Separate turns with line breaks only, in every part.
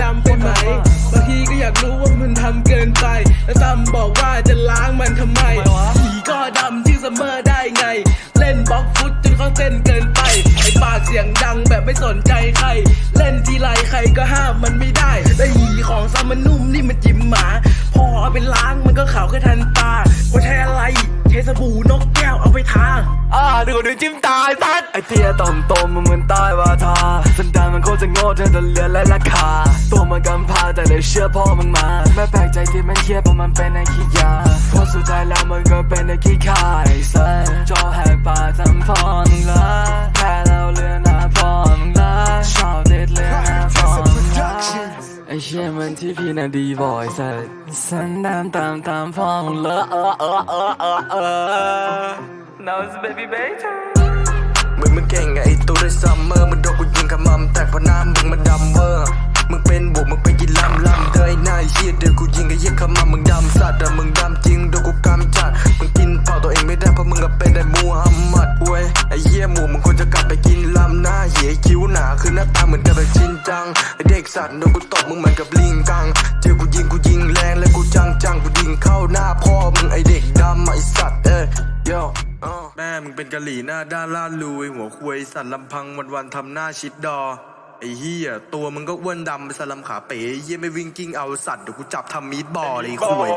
ดีย
วคือมั
นดำ
ไปไหมบางทีก็อยากรู้ว่ามันทำเกินไป แล้วตั้มบอกว่าจะล้างมันทำไมสีก็ดำที่เสมอได้ไง เล่นบล็อกฟุตจนเขาเต้นเกินไป ไอปากเสียงดังแบบไม่สนใจใคร เล่นทีไรใครก็ห้ามมันไม่ได้ และหยีของซ้ำมันนุ่มนี่มันจิ้มหมา พอเอาไปล้างมันก็ขาวแค่ทัน ช้สบู่นกแก้วเอาไปทา
อ่าดูดูจิ้มตายสัตไอเตี้ยต่อมโตมมันเหมือนใต้วาทาสันดานมันโคตรจะโง่เธอจะเหลือและราคาตัวมันกำพร้าแต่เลยเชื่อพ่อมันมาไม่แปลกใจที่มันเครียดเพราะมันเป็นไอ้ขี้ยาเพราะสุดท้ายแล้วมันก็เป็นไอ้ขี้ขายสัสจอแหก มันที่พี่น่ะดีบอยสัสสันดานตามตามพ่อมึงละเออเออเออเออเออ
Now it's baby beta
มึงมึงเก่งไงไอตัวได้ซัมเมอร์มึงโดนกูยิงขมำแต่พอน้ำมึงมันดำเวอร์มึงเป็นบวกมึงไปกินลำลำเดยหน้าเฮียเดี๋ยวกูยิงไอ้เหี้ยขมำมึงดำสัตว์แต่มึงดำจริงโดนกูกำจัดมึงกินเผาตัวเองไม่ได้เพราะมึงก็เป็นไอ้มูฮัม เหี้หนาคือหน้าตาเหมือนกับแบบจรินจังไอเด็กสัตว์โดนกูตบมึงเหมือนกับลิงกังเจอกูยิงกูยิงแรงและกูจังจังกูยิงเข้าหน้าพ่อมึงไอเด็กดำไอสัตว์เอ้ยโยแม่มึงเป็นกะหรี่หน้าด้านล่าลุยหัวควยสัตว์ลำพังวันวันทำหน้าชิดดอไอ้เฮียตัวมึงก็อ้วนดำไปสลัมขาเป๋เฮียไม่วิ่งกิ้งเอาสัตว์เดี๋ยวกูจับทำมีดบอเลยควย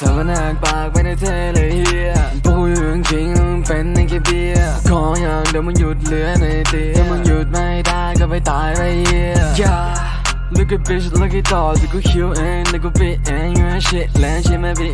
สามนากปากไปในเทเลยเฮียพวกกูอยู่จริงๆมึงเป็นในแค่เบียร์ขออย่างเดี๋ยวมึงหยุดเหลือในเตียถ้ามึงหยุดไม่ได้ก็ไปตายไปเฮีย Yeah Look at bitch look at dog แต่กูคิวเองแต่กูปิดเองอยู่ให้ shit แลนใช่ไหมพี่